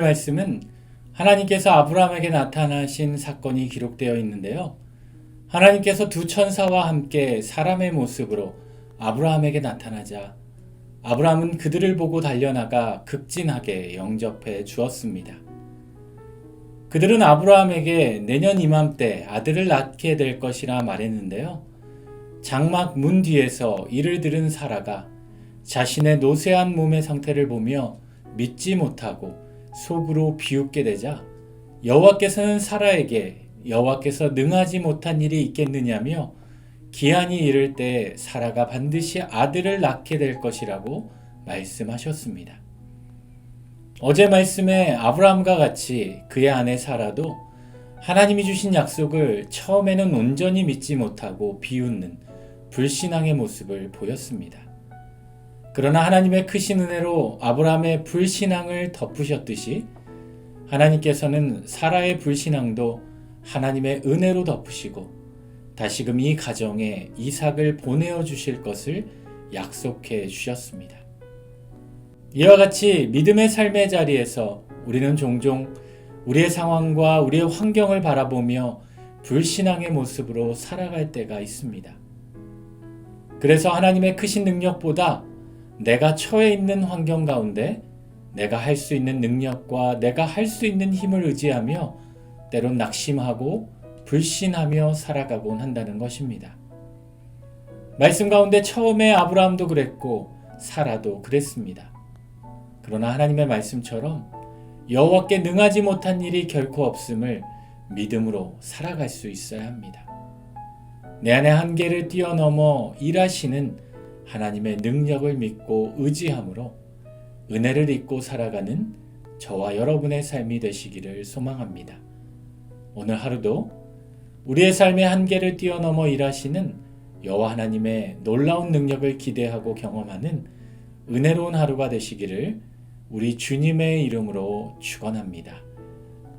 말씀은 하나님께서 아브라함에게 나타나신 사건이 기록되어 있는데요. 하나님께서 두 천사와 함께 사람의 모습으로 아브라함에게 나타나자 아브라함은 그들을 보고 달려나가 극진하게 영접해 주었습니다. 그들은 아브라함에게 내년 이맘때 아들을 낳게 될 것이라 말했는데요. 장막 문 뒤에서 이를 들은 사라가 자신의 노쇠한 몸의 상태를 보며 믿지 못하고 속으로 비웃게 되자 여호와께서는 사라에게 여호와께서 능하지 못한 일이 있겠느냐며 기한이 이를 때 사라가 반드시 아들을 낳게 될 것이라고 말씀하셨습니다. 어제 말씀에 아브라함과 같이 그의 아내 사라도 하나님이 주신 약속을 처음에는 온전히 믿지 못하고 비웃는 불신앙의 모습을 보였습니다. 그러나 하나님의 크신 은혜로 아브라함의 불신앙을 덮으셨듯이 하나님께서는 사라의 불신앙도 하나님의 은혜로 덮으시고 다시금 이 가정에 이삭을 보내어 주실 것을 약속해 주셨습니다. 이와 같이 믿음의 삶의 자리에서 우리는 종종 우리의 상황과 우리의 환경을 바라보며 불신앙의 모습으로 살아갈 때가 있습니다. 그래서 하나님의 크신 능력보다 내가 처해 있는 환경 가운데 내가 할 수 있는 능력과 내가 할 수 있는 힘을 의지하며 때론 낙심하고 불신하며 살아가곤 한다는 것입니다. 말씀 가운데 처음에 아브라함도 그랬고 사라도 그랬습니다. 그러나 하나님의 말씀처럼 여호와께 능하지 못한 일이 결코 없음을 믿음으로 살아갈 수 있어야 합니다. 내 안의 한계를 뛰어넘어 일하시는 하나님의 능력을 믿고 의지함으로 은혜를 잊고 살아가는 저와 여러분의 삶이 되시기를 소망합니다. 오늘 하루도 우리의 삶의 한계를 뛰어넘어 일하시는 여호와 하나님의 놀라운 능력을 기대하고 경험하는 은혜로운 하루가 되시기를 우리 주님의 이름으로 축원합니다.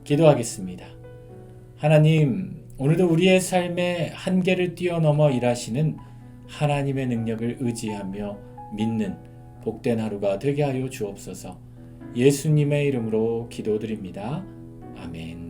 기도하겠습니다. 하나님, 오늘도 우리의 삶의 한계를 뛰어넘어 일하시는 하나님의 능력을 의지하며 믿는 복된 하루가 되게 하여 주옵소서. 예수님의 이름으로 기도드립니다. 아멘.